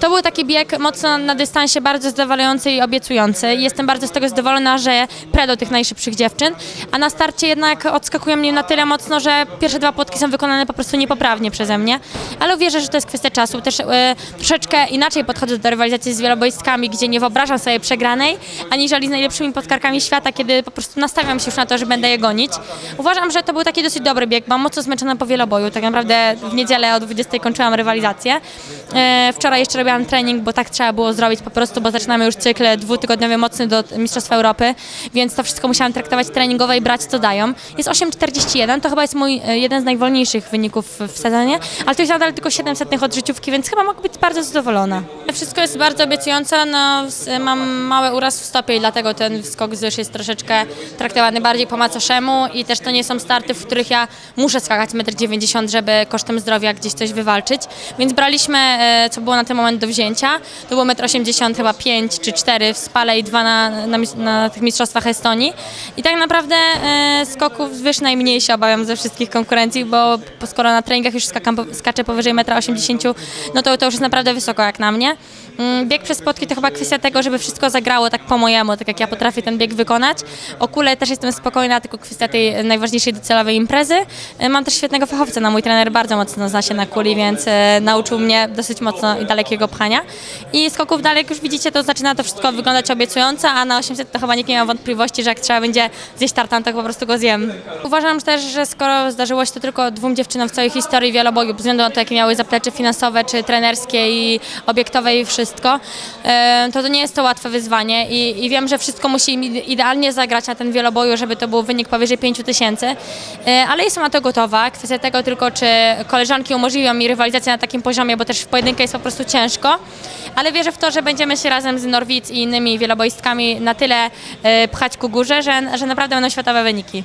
To był taki bieg mocno na dystansie, bardzo zadowalający i obiecujący. Jestem bardzo z tego zadowolona, że pre do tych najszybszych dziewczyn, a na starcie jednak odskakują mnie na tyle mocno, że pierwsze dwa płotki są wykonane po prostu niepoprawnie przeze mnie, ale wierzę, że to jest kwestia czasu. Też e, troszeczkę inaczej podchodzę do rywalizacji z wieloboistkami, gdzie nie wyobrażam sobie przegranej, aniżeli z najlepszymi podkarkami świata, kiedy po prostu nastawiam się już na to, że będę je gonić. Uważam, że to był taki dosyć dobry bieg, byłam mocno zmęczona po wieloboju, tak naprawdę w niedzielę o 20 kończyłam rywalizację. E, wczoraj jeszcze robiłam trening, bo tak trzeba było zrobić po prostu, bo zaczynamy już cykl dwutygodniowy mocny do Mistrzostw Europy, więc to wszystko musiałam traktować treningowo i brać co dają. Jest 8,41, to chyba jest mój e, jeden z najwolniejszych wyników w sezonie, ale to jest nadal tylko 700 od życiówki, więc chyba mogę być bardzo zadowolona. Wszystko jest bardzo obiecujące, no mam mały uraz w stopie i dlatego ten skok z jest troszeczkę traktowany bardziej po macoszemu i też to nie są starty, w których ja muszę skakać 1,90 m, żeby kosztem zdrowia gdzieś coś wywalczyć, więc braliśmy, e, co było na ten moment do wzięcia, to było 1,80 m chyba 5 czy 4 w Spale i 2 na, na, na tych mistrzostwach Estonii. I tak naprawdę e, skoków wyż najmniej się obawiam ze wszystkich konkurencji, bo skoro na treningach już skakam, skaczę powyżej 1,80 m, no to to już jest naprawdę wysoko jak na mnie. Mm, Bieg przez spotki to chyba kwestia tego, żeby wszystko zagrało tak po mojemu, tak jak ja potrafię ten bieg wykonać. O kule też jestem spokojna, tylko kwestia tej najważniejszej docelowej imprezy. E, Mam też świetnego fachowca, no mój trener bardzo mocno zna się na kuli, więc e, nauczył mnie dosyć mocno i dalekiego pchania. I skoków dalej, jak już widzicie, to zaczyna to wszystko wyglądać obiecująco, a na 800 to chyba nikt nie ma wątpliwości, że jak trzeba będzie zjeść tartan, to po prostu go zjem. Uważam też, że skoro zdarzyło się to tylko dwóm dziewczynom w całej historii wieloboju, bez względu na to, jakie miały zaplecze finansowe, czy trenerskie i obiektowe i wszystko, to to nie jest to łatwe wyzwanie i, i wiem, że wszystko musi im ide- idealnie zagrać na ten wieloboju, żeby to był wynik powyżej 5 tysięcy, E, ale jestem na to gotowa. Kwestia tego tylko, czy koleżanki umożliwią mi rywalizację na takim poziomie, bo też w pojedynkę jest po prostu ciężko, ale wierzę w to, że będziemy się razem z Norwic i innymi wieloboistkami na tyle e, pchać ku górze, że, że naprawdę będą światowe wyniki.